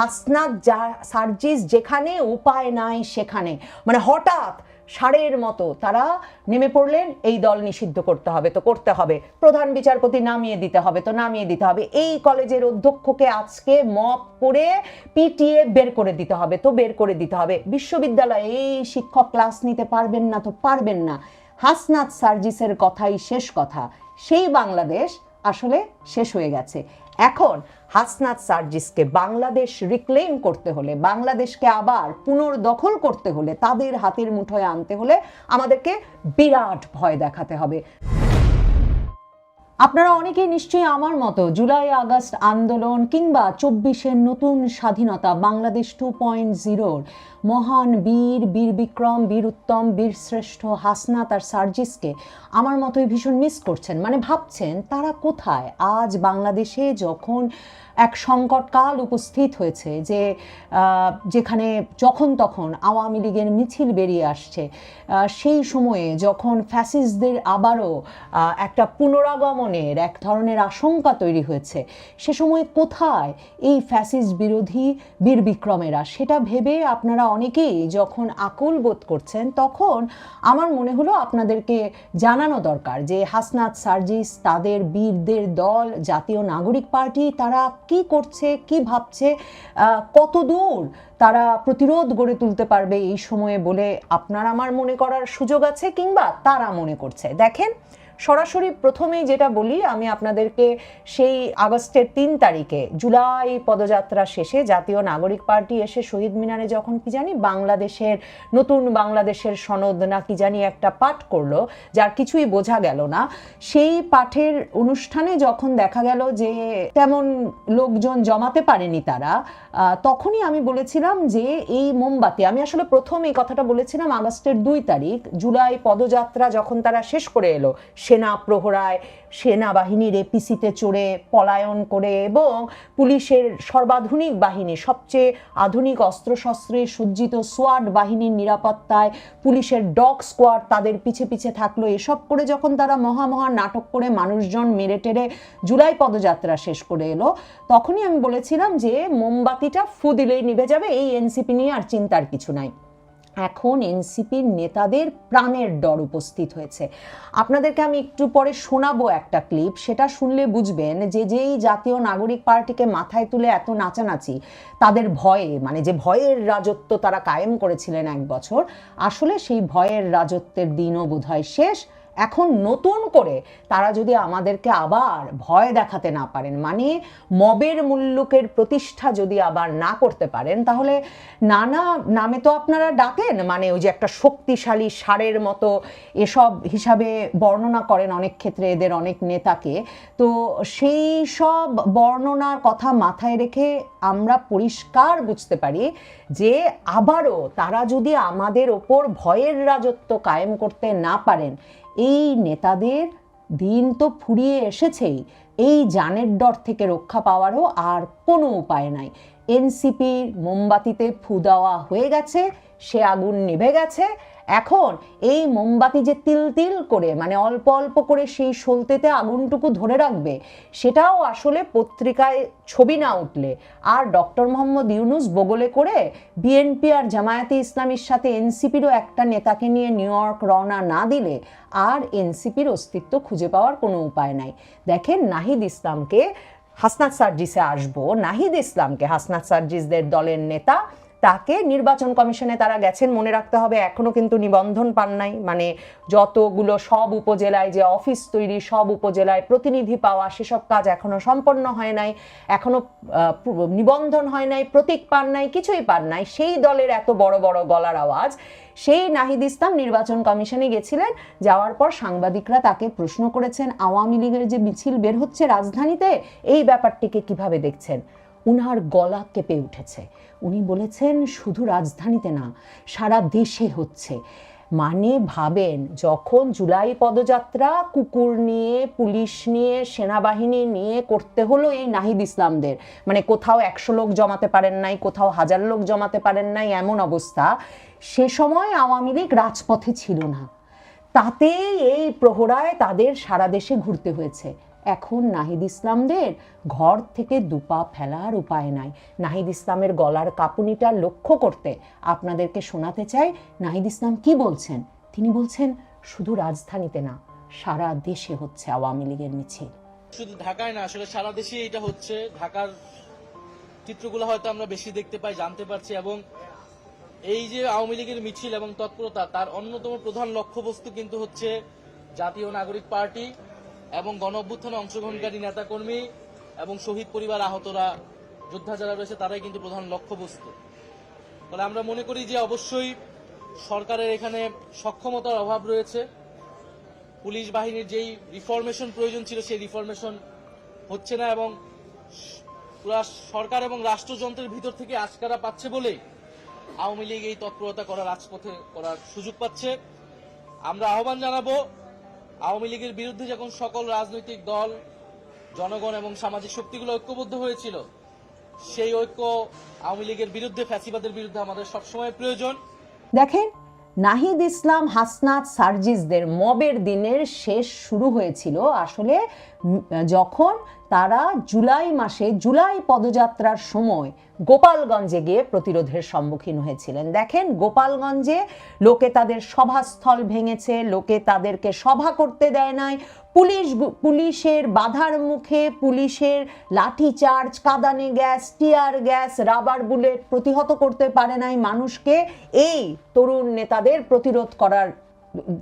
হাসনাত যা সার্জিস যেখানে, উপায় নাই সেখানে। মানে হঠাৎ ষাঁড়ের মতো তারা নেমে পড়লেন, এই দল নিষিদ্ধ করতে হবে, তো করতে হবে। প্রধান বিচারপতি নামিয়ে দিতে হবে, তো নামিয়ে দিতে হবে। এই কলেজের অধ্যক্ষকে আজকে মপ করে পিটিএ বের করে দিতে হবে, তো বের করে দিতে হবে। বিশ্ববিদ্যালয়ে এই শিক্ষক ক্লাস নিতে পারবেন না, তো পারবেন না। হাসনাত সার্জিসের কথাই শেষ কথা। সেই বাংলাদেশ আসলে শেষ হয়ে গেছে। এখন হাসনাত সার্জিসকে বাংলাদেশ রিক্লেম করতে হলে, বাংলাদেশকে আবার পুনর্দখল করতে হলে, তাদের হাতের মুঠোয় আনতে হলে আমাদেরকে বিরাট ভয় দেখাতে হবে। আপনারা অনেকেই নিশ্চয়ই আমার মতো জুলাই আগস্ট আন্দোলন কিংবা চব্বিশের নতুন স্বাধীনতা বাংলাদেশ টু পয়েন্ট জিরোর মহান বীর বীর বিক্রম বীর উত্তম বীর শ্রেষ্ঠ হাসনাত আর সার্জিসকে আমার মতোই ভীষণ মিস করছেন। মানে ভাবছেন, তারা কোথায়? আজ বাংলাদেশে যখন এক সংকটকাল উপস্থিত হয়েছে যে যেখানে যখন তখন আওয়ামী লীগের মিছিল বেরিয়ে আসছে সেই সময়ে যখন ফ্যাসিসদের আবারও একটা পুনরাগমনের এক ধরনের আশঙ্কা তৈরি হয়েছে, সে সময় কোথায় এই ফ্যাসিস বিরোধী বীর বিক্রমেরা সেটা ভেবে আপনারা অনেকেই যখন আকুল বোধ করছেন, তখন আমার মনে হলো আপনাদেরকে জানানো দরকার যে হাসনাত সার্জিস, তাদের বীরদের দল, জাতীয় নাগরিক পার্টি, তারা কি করছে, কি ভাবছে কত দূর তারা প্রতিরোধ গড়ে তুলতে পারবে এই সময়ে বলে আপনার আমার মনে করার সুযোগ আছে কিংবা তারা মনে করছে? দেখেন সরাসরি প্রথমেই যেটা বলি, আমি আপনাদেরকে সেই আগস্টের তিন তারিখে জুলাই পদযাত্রা শেষে জাতীয় নাগরিক পার্টি এসে শহীদ মিনারে যখন কি জানি বাংলাদেশের, নতুন বাংলাদেশের সনদ না কি জানি একটা পাঠ করল, যার কিছুই বোঝা গেল না। সেই পাঠের অনুষ্ঠানে যখন দেখা গেল যে তেমন লোকজন জমাতে পারেনি তারা তখনই আমি বলেছিলাম যে এই মোমবাতি, আমি আসলে প্রথম এই কথাটা বলেছিলাম আগস্টের দুই তারিখ, জুলাই পদযাত্রা যখন তারা শেষ করে এলো সেনা প্রহরায় সেনাবাহিনীর এপিসিতে চড়ে পলায়ন করে এবং পুলিশের সর্বাধুনিক বাহিনী, সবচেয়ে আধুনিক অস্ত্রশস্ত্রে সজ্জিত সোয়াড বাহিনীর নিরাপত্তায় পুলিশের ডগ স্কোয়াড তাদের পিছে পিছে থাকল। এসব করে যখন তারা মহা মহা নাটক করে মানুষজন মেরে টেরে জুলাই পদযাত্রা শেষ করে এলো, তখনই আমি বলেছিলাম যে মোমবাতিটা ফু দিলেই নিভে যাবে, এই এনসিপি নিয়ে আর চিন্তার কিছু নাই। এখন এনসিপির নেতাদের প্রাণের ডর উপস্থিত হয়েছে। আপনাদেরকে আমি একটু পরে শোনাবো একটা ক্লিপ, সেটা শুনলে বুঝবেন যে যেই জাতীয় নাগরিক পার্টিকে মাথায় তুলে এত নাচানাচি, তাদের ভয়ে মানে যে ভয়ের রাজত্ব তারা কায়েম করেছিলেন এক বছর, আসলে সেই ভয়ের রাজত্বের দিনও বোধহয় শেষ। এখন নতুন করে তারা যদি আমাদেরকে আবার ভয় দেখাতে না পারেন মানে মবের মুল্লুকের প্রতিষ্ঠা যদি আবার না করতে পারেন, তাহলে নানা নামে তো আপনারা ডাকেন মানে ওই যে একটা শক্তিশালী সারের মতো এসব হিসাবে বর্ণনা করেন অনেক ক্ষেত্রে এদের অনেক নেতাকে। তো সেই সব বর্ণনার কথা মাথায় রেখে আমরা পরিষ্কার বুঝতে পারি যে আবারও তারা যদি আমাদের ওপর ভয়ের রাজত্ব কায়েম করতে না পারেন এই নেতাদের দিন তো ফুরিয়ে এসেছেই। এই জানের ডর থেকে রক্ষা পাওয়ারও আর কোনো উপায় নাই। এনসিপির মোমবাতিতে ফু দেওয়া হয়ে গেছে। সে আগুন নিভে গেছে। এখন এই মোমবাতি যে তিল তিল করে মানে অল্প অল্প করে সেই সলতেতে আগুনটুকু ধরে রাখবে, সেটাও আসলে পত্রিকায় ছবি না উঠলে। আর ডক্টর মোহাম্মদ ইউনুস বগলে করে বিএনপি আর জামায়াতে ইসলামীর সাথে এনসিপিরও একটা নেতাকে নিয়ে নিউ ইয়র্ক রওনা না দিলে আর এনসিপির অস্তিত্ব খুঁজে পাওয়ার কোনো উপায় নাই। দেখেন নাহিদ ইসলামকে, হাসনাত সার্জিসে আসব, নাহিদ ইসলামকে হাসনাত সার্জিসদের দলের নেতা তাকে নির্বাচন কমিশনে তারা গেছেন, মনে রাখতে হবে এখনও কিন্তু নিবন্ধন পান নাই। মানে যতগুলো সব উপজেলায় যে অফিস তৈরি, সব উপজেলায় প্রতিনিধি পাওয়া, সেসব কাজ এখনও সম্পন্ন হয় নাই। এখনও নিবন্ধন হয় নাই, প্রতীক পান নাই, কিছুই পান নাই। সেই দলের এত বড় বড় গলার আওয়াজ। সেই নাহিদ ইসলাম নির্বাচন কমিশনে গেছিলেন, যাওয়ার পর সাংবাদিকরা তাকে প্রশ্ন করেছেন, আওয়ামী লীগের যে মিছিল বের হচ্ছে রাজধানীতে, এই ব্যাপারটিকে কীভাবে দেখছেন? উনার গলা কেঁপে উঠেছে। উনি বলেছেন, শুধু রাজধানীতে না, সারা দেশে হচ্ছে। মানে ভাবেন, যখন জুলাই পদযাত্রা কুকুর নিয়ে, পুলিশ নিয়ে, সেনাবাহিনী নিয়ে করতে হলো এই নাহিদ ইসলামদের। মানে কোথাও একশো লোক জমাতে পারেন নাই, কোথাও হাজার লোক জমাতে পারেন নাই, এমন অবস্থা। সে সময় আওয়ামী লীগ রাজপথে ছিল না। তাতেই এই প্রহরায় তাদের সারা দেশে ঘুরতে হয়েছে। এখন নাহিদ ইসলামদের ঘর থেকে দুপা ফেলার উপায় নাই। নাহিদ ইসলামের গলার কাঁপুনিটা লক্ষ্য করতে আপনাদেরকে শোনাতে চাই, নাহিদ ইসলাম কি বলছেন? তিনি বলছেন, শুধু রাজধানীতে না, সারা দেশে হচ্ছে আওয়ামী লীগের মিছিল। শুধু ঢাকায় না, আসলে সারা দেশে এটা হচ্ছে। ঢাকার চিত্রগুলো হয়তো আমরা বেশি দেখতে পাই, জানতে পারছি, এবং এই যে আওয়ামী লীগের মিছিল এবং তৎপরতা, তার অন্যতম প্রধান লক্ষ্যবস্তু কিন্তু হচ্ছে জাতীয় নাগরিক পার্টি। এবং গণ অভ্যুত্থানে অংশগ্রহণকারী নেতাকর্মী এবং শহীদ পরিবার আহতরা যোদ্ধা যারা রয়েছে, তারাই কিন্তু প্রধান লক্ষ্যবস্তু। ফলে আমরা মনে করি যে অবশ্যই সরকারের এখানে সক্ষমতার অভাব রয়েছে। পুলিশ বাহিনীর যেই রিফরমেশন প্রয়োজন ছিল, সেই রিফরমেশন হচ্ছে না এবং সরকার এবং রাষ্ট্রযন্ত্রের ভিতর থেকে আশকারা পাচ্ছে বলেই আওয়ামী লীগ এই তৎপরতা করার রাজপথে করার সুযোগ পাচ্ছে। আমরা আহ্বান জানাব আওয়ামী লীগের বিরুদ্ধে যখন সকল রাজনৈতিক দল, জনগণ এবং সামাজিক শক্তিগুলো ঐক্যবদ্ধ হয়েছিল, সেই ঐক্য আওয়ামী লীগের বিরুদ্ধে, ফ্যাসিবাদের বিরুদ্ধে আমাদের সবসময় প্রয়োজন। দেখেন, নাহিদ ইসলাম হাসনাত সার্জিসদের মবের দিনের শেষ শুরু হয়েছিল আসলে যখন তারা জুলাই মাসে জুলাই পদযাত্রার সময় গোপালগঞ্জে গিয়ে প্রতিরোধের সম্মুখীন হয়েছিলেন। দেখেন, গোপালগঞ্জে লোকে তাদের সভাস্থল ভেঙেছে, লোকে তাদেরকে সভা করতে দেয় নাই। পুলিশ পুলিশের বাধার মুখে পুলিশের লাঠি charge কাদানে gas, tear gas, rubber bullet প্রতিহত করতে পারে নাই মানুষকে। এই তরুণ নেতাদের প্রতিরোধ করার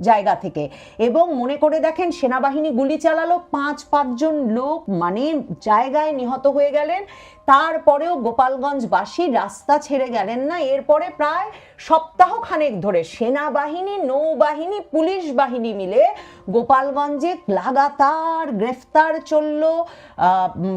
জায়গা থেকে। এবং মনে করে দেখেন, সেনাবাহিনী গুলি চালালো, পাঁচ পাঁচজন লোক মানে জায়গায় নিহত হয়ে গেলেন। তারপরেও গোপালগঞ্জবাসী রাস্তা ছেড়ে গেলেন না। এরপরে প্রায় সপ্তাহ খানেক ধরে সেনাবাহিনী, নৌবাহিনী পুলিশ বাহিনী মিলে গোপালগঞ্জে লাগাতার গ্রেফতার চলল।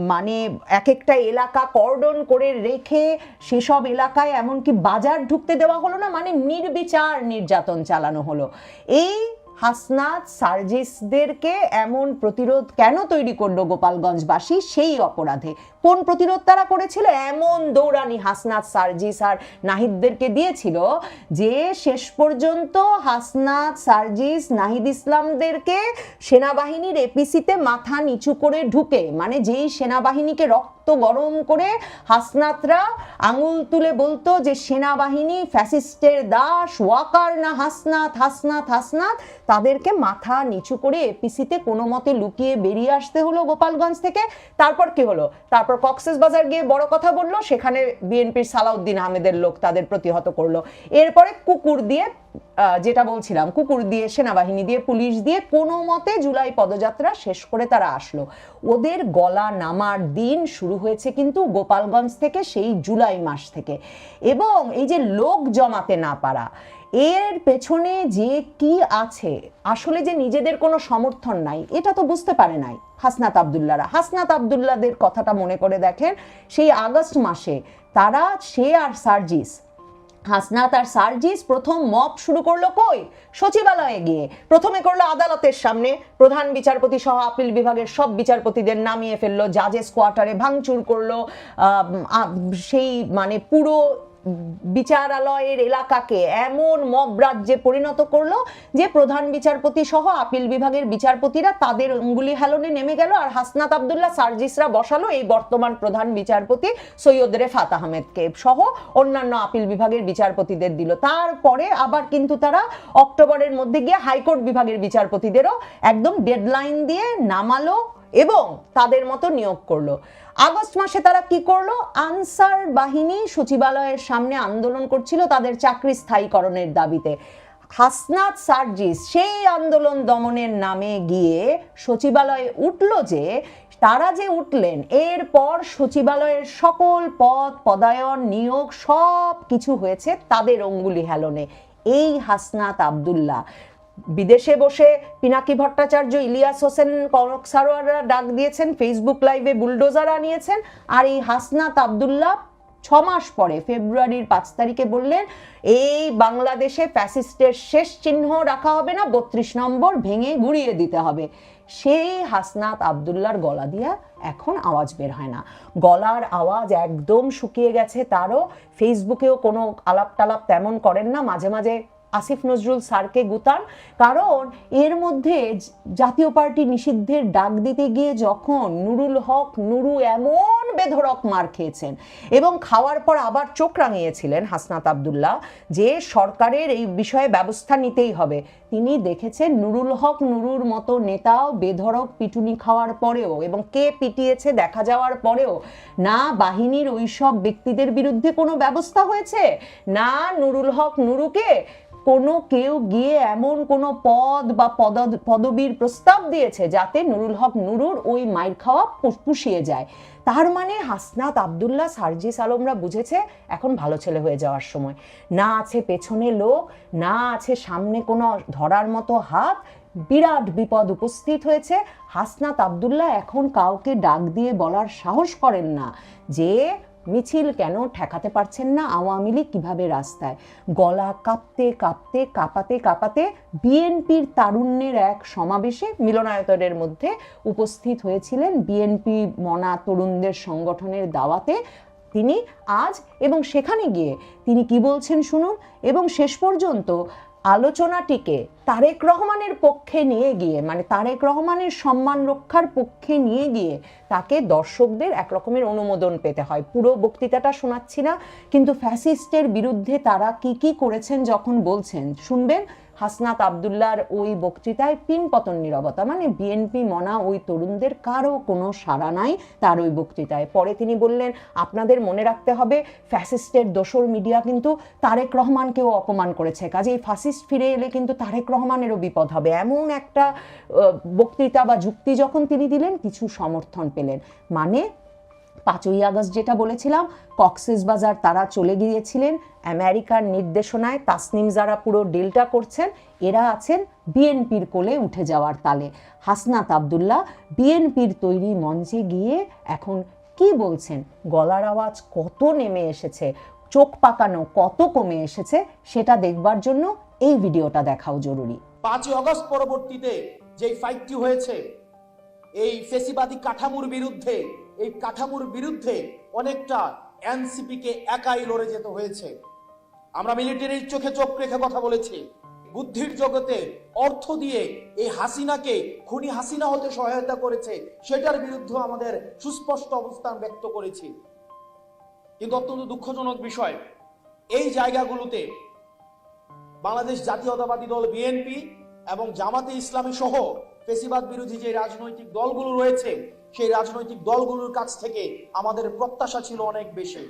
মানে এক একটা এলাকা কর্ডন করে রেখে সেসব এলাকায় এমনকি বাজার ঢুকতে দেওয়া হলো না মানে নির্বিচার নির্যাতন চালানো হলো। এই হাসনাত সার্জিসদেরকে এমন প্রতিরোধ কেন তৈরি করল গোপালগঞ্জবাসী? সেই অপরাধে কোন প্রতিরোধ তারা করেছিল। এমন দৌড়ানি হাসনাত সার্জিস আর নাহিদদেরকে দিয়েছিল যে শেষ পর্যন্ত হাসনাত সার্জিস নাহিদ ইসলামদেরকে সেনাবাহিনীর এপিসিতে মাথা নিচু করে ঢুকে মানে যেই সেনাবাহিনীকে রক্ত গরম করে হাসনাতরা আঙুল তুলে বলতো যে, সেনাবাহিনী ফ্যাসিস্টের দাস, ওয়াকার না হাসনাত হাসনাত হাসনাত। তাদেরকে মাথা নিচু করে এপিসিতে কোনো মতে লুকিয়ে বেরিয়ে আসতে হলো গোপালগঞ্জ থেকে। তারপর কি হলো? তারপর কক্সেস বাজার গিয়ে বড় কথা বলল, সেখানে বিএনপির সালাউদ্দিন আহমেদের লোক তাদের প্রতিহত করল। এরপরে কুকুর দিয়ে যেটা বলছিলাম, কুকুর দিয়ে, সেনাবাহিনী দিয়ে, পুলিশ দিয়ে, কোনো মতে জুলাই পদযাত্রা শেষ করে তারা আসলো। ওদের গলা নামার দিন শুরু হয়েছে কিন্তু গোপালগঞ্জ থেকে সেই জুলাই মাস থেকে। এবং এই যে লোক জমাতে না পারা এর পেছনে যে কি আছে, আসলে যে নিজেদের কোনো সমর্থন নাই, এটা তো বুঝতে পারে নাই হাসনাত আবদুল্লারা হাসনাত আবদুল্লাদের কথাটা মনে করে দেখেন, সেই আগস্ট মাসে তারা, সে আর সার্জিস, হাসনাত আর সার্জিস প্রথম মপ শুরু করল কই? সচিবালয়ে গিয়ে। প্রথমে করল আদালতের সামনে। প্রধান বিচারপতি সহ আপিল বিভাগের সব বিচারপতিদের নামিয়ে ফেলল, জাজেস কোয়ার্টারে ভাঙচুর করল সেই মানে পুরো বিচারালয়ের এলাকাকে এমন মব রাজ্যে পরিণত করল যে প্রধান বিচারপতি সহ আপিল বিভাগের বিচারপতিরা তাদের অঙ্গুলি হেলনে নেমে গেল আর হাসনাত আবদুল্লাহ সার্জিসরা বসালো এই বর্তমান প্রধান বিচারপতি সৈয়দ রেফাত আহমেদকে সহ অন্যান্য আপিল বিভাগের বিচারপতিদের দিল। তারপরে আবার কিন্তু তারা অক্টোবরের মধ্যে গিয়ে হাইকোর্ট বিভাগের বিচারপতিদেরও একদম ডেডলাইন দিয়ে নামালো। এবং তাদের মতো নিয়োগ করল। আগস্ট মাসে তারা কি করল? আনসার বাহিনী সচিবালয়ের সামনে আন্দোলন করছিল তাদের চাকরি স্থায়ীকরণের দাবিতে। হাসনাত সার্জিস সেই আন্দোলন দমনের নামে গিয়ে সচিবালয়ে উঠল যে, তারা যে উঠলেন, এরপর সচিবালয়ের সকল পদ, পদায়ন, নিয়োগ সব কিছু হয়েছে তাদের অঙ্গুলি হেলনে। এই হাসনাত আবদুল্লাহ। বিদেশে বসে পিনাকি ভট্টাচার্য, ইলিয়াস হোসেন কনক সারোয়াররা ডাক দিয়েছেন ফেসবুক লাইভে বুলডোজার আনিয়েছেন আর এই হাসনাত আবদুল্লাহ ছ মাস পরে, ফেব্রুয়ারির পাঁচ তারিখে বললেন, এই বাংলাদেশে ফ্যাসিস্টের শেষ চিহ্ন রাখা হবে না, বত্রিশ নম্বর ভেঙে গুড়িয়ে দিতে হবে। সেই হাসনাত আবদুল্লার গলা দিয়া এখন আওয়াজ বের হয় না। গলার আওয়াজ একদম শুকিয়ে গেছে, তারও ফেসবুকেও কোনো আলাপ টালাপ তেমন করেন না, মাঝে মাঝে আসিফ নজরুল স্যারকে গুতান। কারণ এর মধ্যে জাতীয় পার্টি নিষিদ্ধের ডাক দিতে গিয়ে যখন নুরুল হক, নুরু এমন বেধড়ক মার খেয়েছেন এবং খাওয়ার পর আবার চোখ রাঙিয়েছিলেন হাসনাত আবদুল্লাহ যে সরকারের এই বিষয়ে ব্যবস্থা নিতেই হবে। তিনি দেখেছেন নুরুল হক, নুরুর মতো নেতাও বেধড়ক পিটুনি খাওয়ার পরেও এবং কে পিটিয়েছে দেখা যাওয়ার পরেও না বাহিনীর ওই সব ব্যক্তিদের বিরুদ্ধে কোনো ব্যবস্থা হয়েছে? না নুরুল হক, নুরুকে? কোনো কেউ গিয়ে এমন কোনো পদ বা পদ, পদবীর প্রস্তাব দিয়েছে যাতে নুরুল হক নুরুর ওই মাইর খাওয়া পুষিয়ে যায়। তার মানে হাসনাত আবদুল্লাহ, সার্জিস আলমরা বুঝেছে এখন ভালো ছেলে হয়ে যাওয়ার সময়। না আছে পেছনে লোক, না আছে সামনে কোনো ধরার মতো হাত, বিরাট বিপদ উপস্থিত হয়েছে। হাসনাত আবদুল্লাহ এখন কাউকে ডাক দিয়ে বলার সাহস করেন না যে মিছিল কেন ঠেকাতে পারছেন না? আওয়ামী লীগ কীভাবে রাস্তায়? গলা কাঁপতে কাঁপতে, কাঁপাতে কাঁপাতে বিএনপির তারুণ্যের এক সমাবেশে মিলনায়তনের মধ্যে উপস্থিত হয়েছিলেন বিএনপি মনা তরুণদের সংগঠনের দাওয়াতে তিনি আজ এবং সেখানে গিয়ে তিনি কি বলছেন শুনুন। এবং শেষ পর্যন্ত আলোচনাটিকে তারেক রহমানের পক্ষে নিয়ে গিয়ে মানে তারেক রহমানের সম্মান রক্ষার পক্ষে নিয়ে গিয়ে তাকে দর্শকদের একরকমের অনুমোদন পেতে হয়। পুরো বক্তৃতাটা শোনাচ্ছি না, কিন্তু ফ্যাসিস্টের বিরুদ্ধে তারা কি কি করেছেন যখন বলছেন, শুনবেন হাসনাত আবদুল্লার ওই বক্তৃতায় পিন পতন নিরবতা মানে বিএনপি মনা ওই তরুণদের কারও কোনো সাড়া নাই তার ওই বক্তৃতায়। পরে তিনি বললেন, আপনাদের মনে রাখতে হবে, ফ্যাসিস্টের দোসর মিডিয়া কিন্তু তারেক রহমানকেও অপমান করেছে। কাজেই ফাসিস্ট ফিরে এলে কিন্তু তারেক রহমানেরও বিপদ হবে। এমন একটা বক্তৃতা বা যুক্তি যখন তিনি দিলেন, কিছু সমর্থন পেলেন। মানে পাঁচই আগস্ট যেটা বলেছিলাম, কক্সেস বাজার তারা চলে গিয়েছিলেন, আমেরিকার নির্দেশনায় তাসনিম যারা পুরো ডিলটা করছেন, এরা আছেন বিএনপির কোলে উঠে যাওয়ার তালে। হাসনাত আবদুল্লাহ, বিএনপির তৈরি মঞ্চে গিয়ে এখন কি বলছেন? গলার আওয়াজ কত নেমে এসেছে? চোখ পাকানো কত কমে এসেছে? সেটা দেখবার জন্য এই ভিডিওটা দেখাও জরুরি। পাঁচই অগস্ট পরবর্তীতে যে ফাইটটি হয়েছে, এই ফেসিবাদী কাঠামোর বিরুদ্ধে এই কাঠামোর বিরুদ্ধে অনেকটা এনসিপি কে একাই লড়ে যেতে হয়েছে। আমরা মিলিটারির চোখে চোখ রেখে কথা বলেছি। বুদ্ধির জগতে অর্থ দিয়ে এই হাসিনাকে খুনি হাসিনা হতে সহায়তা করেছে, সেটার বিরুদ্ধে আমাদের সুস্পষ্ট অবস্থান ব্যক্ত করেছি। কিন্তু অত্যন্ত দুঃখজনক বিষয়, এই জায়গাগুলোতে বাংলাদেশ জাতীয়তাবাদী দল বিএনপি এবং জামাতে ইসলামী সহ ফেসিবাদ বিরোধী যে রাজনৈতিক দলগুলো রয়েছে সেই রাজনৈতিক দলগুলোর কাছ থেকে আমাদের প্রত্যাশা ছিল অনেক বেশি।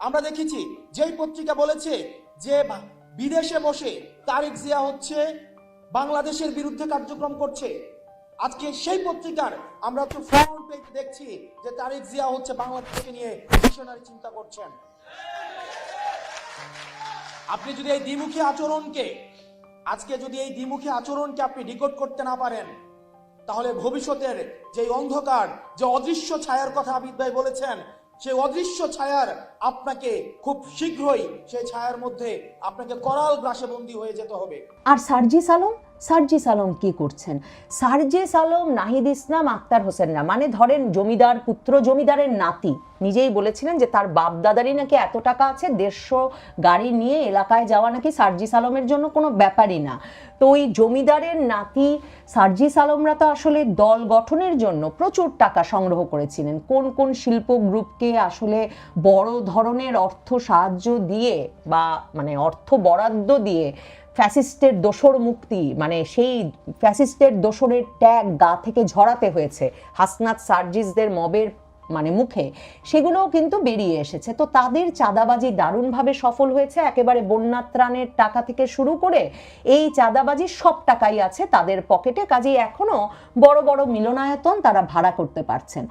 আমরা দেখেছি, যেই পত্রিকা বলেছে যে বিদেশে বসে তারেক জিয়া হচ্ছে বাংলাদেশের বিরুদ্ধে কার্যক্রম করছে। আজকে সেই পত্রিকার আমরা তো ফ্রন্ট পেজ দেখছি যে তারেক জিয়া হচ্ছে বাংলাদেশকে নিয়ে মিশনারি চিন্তা করছেন। আপনি যদি এই দ্বিমুখী আচরণকে, আজকে যদি এই দ্বিমুখী আচরণকে আপনি ডিকোড করতে না পারেন তাহলে ভবিষ্যতের যে অন্ধকার, যে অদৃশ্য ছায়ার কথা আবিদ ভাই বলেছেন, সেই অদৃশ্য ছায়ার আপনাকে খুব শীঘ্রই সেই ছায়ার মধ্যে আপনাকে করাল গ্রাসে বন্দী হয়ে যেতে হবে। আর সার্জিস আলম সার্জিস আলম কি করছেন? সার্জিস আলম নাহিদ ইসলাম আক্তার হোসেন হোসেনরা মানে ধরেন জমিদার পুত্র, জমিদারের নাতি, নিজেই বলেছিলেন যে তার বাপ দাদারই নাকি এত টাকা আছে, দেড়শো গাড়ি নিয়ে এলাকায় যাওয়া নাকি সার্জিস আলমের জন্য কোনো ব্যাপারই না। তো ওই জমিদারের নাতি সার্জিস আলমরা তো আসলে দল গঠনের জন্য প্রচুর টাকা সংগ্রহ করেছিলেন। কোন কোন শিল্প গ্রুপকে আসলে বড় ধরনের অর্থ সাহায্য দিয়ে বা মানে অর্থ বরাদ্দ দিয়ে ফ্যাসিস্টের দোসর মুক্তি মানে সেই ফ্যাসিস্টের দোসরের ট্যাগ গা থেকে ঝরাতে হয়েছে হাসনাত সার্জিসদের মবের মানে মুখে সেগুলোও কিন্তু বেরিয়ে এসেছে। তো তাদের চাঁদাবাজি দারুণভাবে সফল হয়েছে একেবারে বন্যা ত্রাণের টাকা থেকে শুরু করে এই চাঁদাবাজি সব টাকাই আছে তাদের পকেটে। কাজেই এখনও বড় বড় মিলনায়তন তারা ভাড়া করতে পারছেন।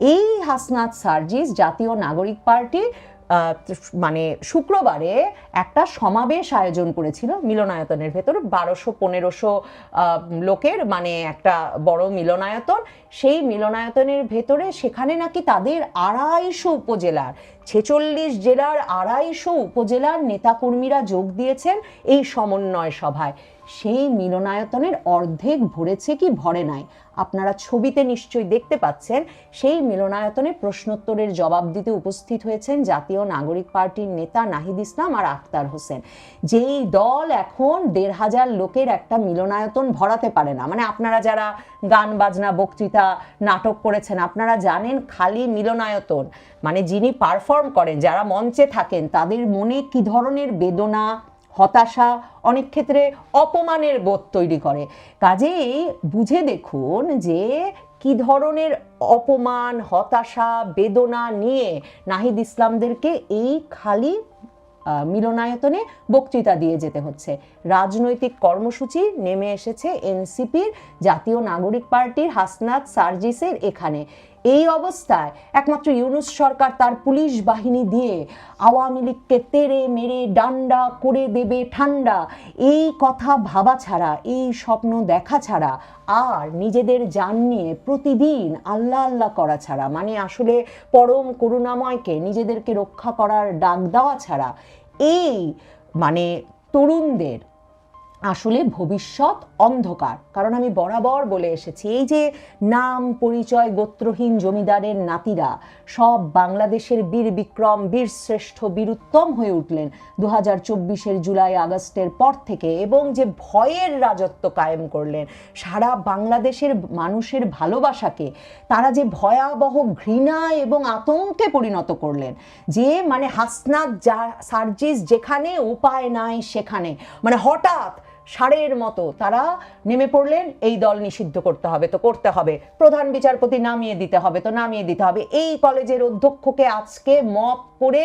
এই হাসনাত সার্জিস জাতীয় নাগরিক পার্টি আহ, মানে শুক্রবারে একটা সমাবেশ আয়োজন করেছিল মিলনায়তনের ভেতর, বারোশো পনেরোশো লোকের মানে একটা বড় মিলনায়তন। সেই মিলনায়তনের ভেতরে সেখানে নাকি তাদের আড়াইশো উপজেলার ছেচল্লিশ জেলার আড়াইশো উপজেলার নেতাকর্মীরা যোগ দিয়েছেন এই সমন্বয় সভায়। সেই মিলনায়তনের অর্ধেক ভরেছে কি ভরে নাই। আপনারা ছবিতে নিশ্চয়ই দেখতে পাচ্ছেন, সেই মিলনায়তনে প্রশ্নোত্তরের জবাব দিতে উপস্থিত হয়েছেন জাতীয় নাগরিক পার্টির নেতা নাহিদ ইসলাম আর আক্তার হোসেন। যেই দল এখন দেড় হাজার লোকের একটা মিলনায়তন ভরাতে পারে না। মানে আপনারা যারা গান, বাজনা, বক্তৃতা, নাটক করেছেন, আপনারা জানেন খালি মিলনায়তন। মানে যিনি পারফর্ম করেন, যারা মঞ্চে থাকেন, তাদের মনে কি ধরনের বেদনা, হতাশা অনেক ক্ষেত্রে অপমানের বোধ তৈরি করে। কাজেই বুঝে দেখুন যে কি ধরনের অপমান, হতাশা, বেদনা নিয়ে নাহিদ ইসলামদেরকে এই খালি মিলনায়তনে বক্তৃতা দিয়ে যেতে হচ্ছে। রাজনৈতিক কর্মসূচি নেমে এসেছে এনসিপির জাতীয় নাগরিক পার্টির হাসনাত সার্জিসের এখানে। এই অবস্থায় একমাত্র ইউনুস সরকার তার পুলিশ বাহিনী দিয়ে আওয়ামী লীগকে তেড়ে মেরে, ডান্ডা করে দেবে ঠান্ডা। এই কথা ভাবা ছাড়া, এই স্বপ্ন দেখা ছাড়া আর নিজেদের যান নিয়ে প্রতিদিন আল্লাহ আল্লাহ করা ছাড়া মানে আসলে পরম করুণাময়কে নিজেদেরকে রক্ষা করার ডাক দেওয়া ছাড়া, এই মানে তরুণদের আসলে ভবিষ্যৎ অন্ধকার। কারণ আমি বরাবর বলে এসেছি, এই যে নাম, পরিচয়, গোত্রহীন জমিদারের নাতিরা, সব বাংলাদেশের বীর বিক্রম, বীর শ্রেষ্ঠ বীরুত্তম হয়ে উঠলেন দু হাজার চব্বিশের জুলাই আগস্টের পর থেকে এবং যে ভয়ের রাজত্ব কায়েম করলেন, সারা বাংলাদেশের মানুষের ভালোবাসাকে, তারা যে ভয়াবহ ঘৃণা এবং আতঙ্কে পরিণত করলেন, যে মানে হাসনাত যা, সার্জিস যেখানে, উপায় নাই সেখানে। মানে হঠাৎ সারের মতো তারা নেমে পড়লেন, এই দল নিষিদ্ধ করতে হবে। তো করতে হবে। প্রধান বিচারপতি নামিয়ে দিতে হবে, তো নামিয়ে দিতে হবে। এই কলেজের অধ্যক্ষকে আজকে মপ করে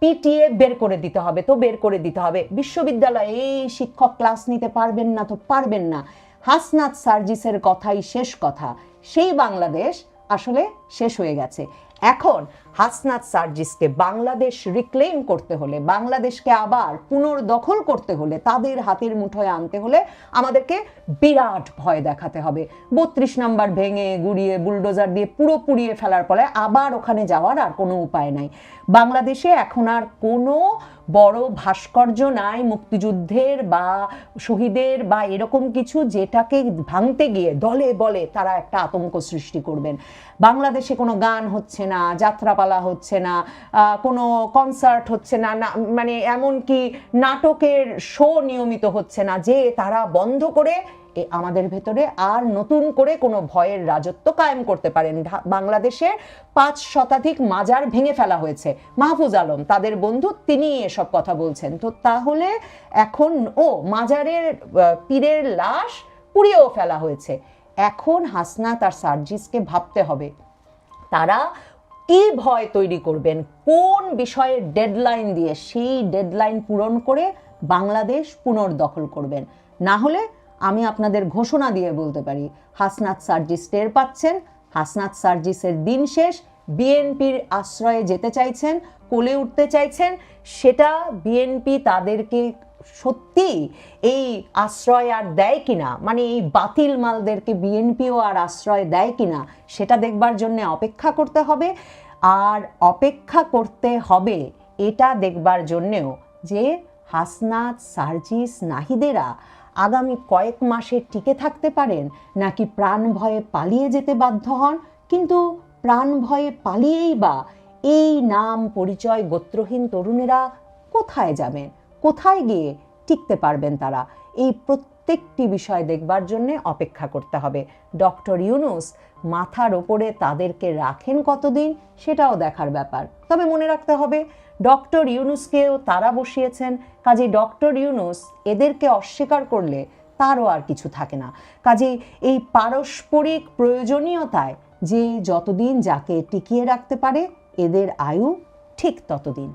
পিটিয়ে বের করে দিতে হবে, তো বের করে দিতে হবে। বিশ্ববিদ্যালয়ে এই শিক্ষক ক্লাস নিতে পারবেন না, তো পারবেন না। হাসনাত সার্জিসের কথাই শেষ কথা। সেই বাংলাদেশ আসলে শেষ হয়ে গেছে। এখন হাসনাত সার্জিসকে বাংলাদেশ রিক্লেম করতে হলে, বাংলাদেশকে আবার পুনর্দখল করতে হলে, তাদের হাতের মুঠোয় আনতে হলে আমাদেরকে বিরাট ভয় দেখাতে হবে। বত্রিশ নাম্বার ভেঙে গুড়িয়ে, বুলডোজার দিয়ে পুরো পুড়িয়ে ফেলার ফলে আবার ওখানে যাওয়ার আর কোনো উপায় নাই। বাংলাদেশে এখন আর কোনো বড় ভাস্কর্য নাই মুক্তিযুদ্ধের বা শহীদের বা এরকম কিছু যেটাকে ভাঙতে গিয়ে দলে বলে তারা একটা আতঙ্ক সৃষ্টি করবেন। বাংলাদেশে কোনো গান হচ্ছে না, যাত্রাপালা হচ্ছে না কোনো কনসার্ট হচ্ছে না মানে এমনকি নাটকের শো নিয়মিত হচ্ছে না, যে তারা বন্ধ করে আমাদের ভেতরে আর নতুন করে কোনো ভয়ের রাজত্ব কায়েম করতে পারেন। বাংলাদেশে পাঁচ শতাধিক মাজার ভেঙে ফেলা হয়েছে। মাহফুজ আলম, তাদের বন্ধু তিনি এসব কথা বলছেন। তো তাহলে এখন ও মাজারের পীরের লাশ পুড়িয়েও ফেলা হয়েছে। এখন হাসনাত আর সার্জিসকে ভাবতে হবে। তারা কি ভয় তৈরি করবেন? কোন বিষয়ে ডেডলাইন দিয়ে সেই ডেডলাইন পূরণ করে বাংলাদেশ পুনর্দখল করবেন? না হলে আমি আপনাদের ঘোষণা দিয়ে বলতে পারি, হাসনাত সার্জিস টের পাচ্ছেন, হাসনাত সার্জিসের দিন শেষ, বিএনপির আশ্রয়ে যেতে চাইছেন, কোলে উঠতে চাইছেন, সেটা বিএনপি তাদেরকে সত্যি এই আশ্রয় আর দেয় কিনা? মানে এই বাতিল মালদেরকে বিএনপিও আর আশ্রয় দেয় কিনা, সেটা দেখবার জন্য অপেক্ষা করতে হবে। আর অপেক্ষা করতে হবে, এটা দেখবার জন্যেও যে হাসনাত, সার্জিস, নাহিদেরা আগামী কয়েক মাসে টিকে থাকতে পারেন, নাকি প্রাণ ভয়ে পালিয়ে যেতে বাধ্য হন। কিন্তু প্রাণ ভয়ে পালিয়েই বা এই নাম পরিচয় গোত্রহীন তরুণেরা কোথায় যাবেন? কোথায় গিয়ে টিকতে পারবেন তারা? এই প্রত্যেকটি বিষয় দেখবার জন্য অপেক্ষা করতে হবে। ডক্টর ইউনুস মাথার ওপরে তাদেরকে রাখেন কতদিন সেটাও দেখার ব্যাপার। তবে মনে রাখতে হবে, ডক্টর ইউনুসকেও তারা বসিয়েছেন। কাজে ডক্টর ইউনুস এদেরকে অস্বীকার করলে তারও আর কিছু থাকে না। কাজেই এই পারস্পরিক প্রয়োজনীয়তায় যে যতদিন যাকে টিকিয়ে রাখতে পারে, এদের আয়ু ঠিক ততদিন।